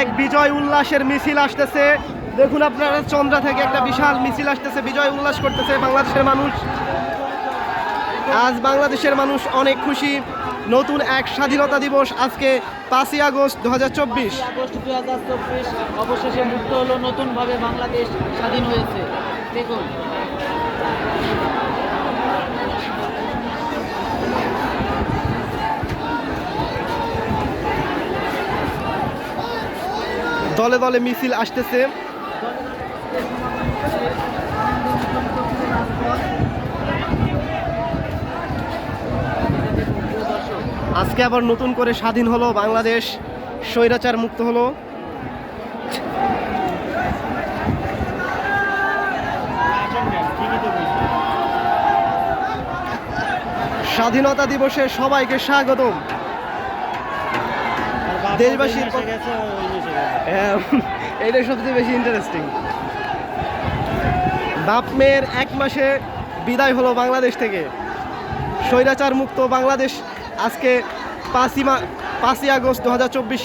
এক বিজয় উল্লাসের মিছিল আসতেছে। দেখুন আপনারা, চন্দ্রা থেকে একটা বিশাল মিছিল আসতেছে, বিজয় উল্লাস করতেছে বাংলাদেশের মানুষ। আজ বাংলাদেশের মানুষ অনেক খুশি। নতুন এক স্বাধীনতা দিবস আজকে পাঁচই আগস্ট দু হাজার আগস্ট দুই হাজার চব্বিশ, অবশেষে মুক্ত হলো, নতুনভাবে বাংলাদেশ স্বাধীন হয়েছে। দেখুন। দলে দলে মিছিল আসতেছে। আজকে আবার নতুন করে স্বাধীন হলো বাংলাদেশ স্বৈরাচার মুক্ত হলো। স্বাধীনতা দিবসে সবাইকে স্বাগতম। দেশবাসীর পক্ষ- হ্যাঁ, এটাই সবচেয়ে বেশি ইন্টারেস্টিং বাপ মেয়ের এক মাসে বিদায় হলো বাংলাদেশ থেকে। স্বৈরাচার মুক্ত বাংলাদেশ আজকে পাঁচই মা পাঁচই আগস্ট দু হাজার চব্বিশ।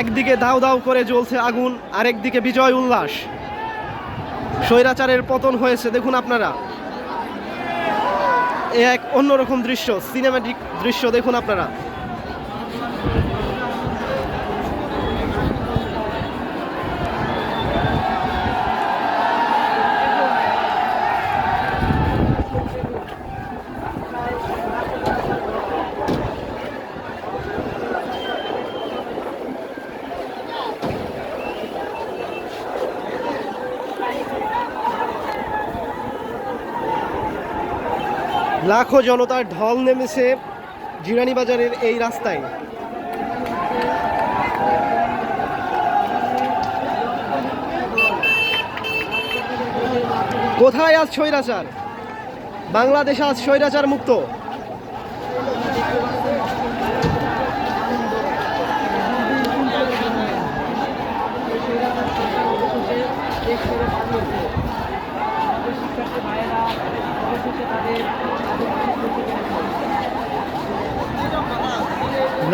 একদিকে দাউ দাউ করে জ্বলছে আগুন আরেকদিকে বিজয় উল্লাস। স্বৈরাচারের পতন হয়েছে দেখুন আপনারা। এক অন্যরকম দৃশ্য সিনেমাটিক দৃশ্য দেখুন আপনারা। লাখো জনতার ঢল নেমেছে জিরানি বাজারের এই রাস্তায়। কোথায় আজ স্বৈরাচার? বাংলাদেশ আজ স্বৈরাচার মুক্ত।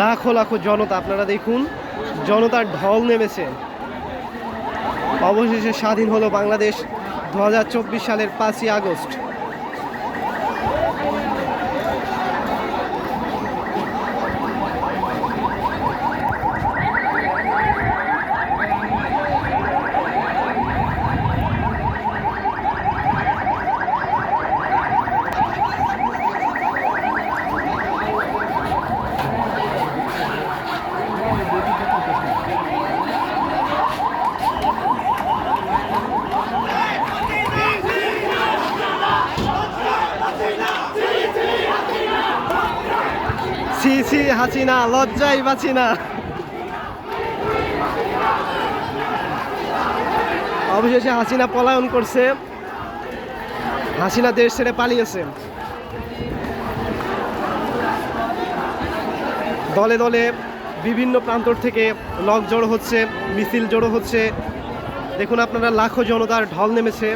লাখো লাখো জনতা আপনারা দেখুন, জনতার ঢল নেমেছে। অবশেষে স্বাধীন হলো বাংলাদেশ দু হাজার চব্বিশ সালের পাঁচই আগস্ট। ছি ছি হাসিনা লজ্জাই বাঁচি না। অবশেষে হাসিনা পলায়ন করছে। হাসিনা দেশ ছেড়ে পালিয়েছে। দলে দলে বিভিন্ন প্রান্তর থেকে লক জড়ো হচ্ছে, মিছিল জড়ো হচ্ছে। দেখুন আপনারা, লাখো জনতার ঢল নেমেছে।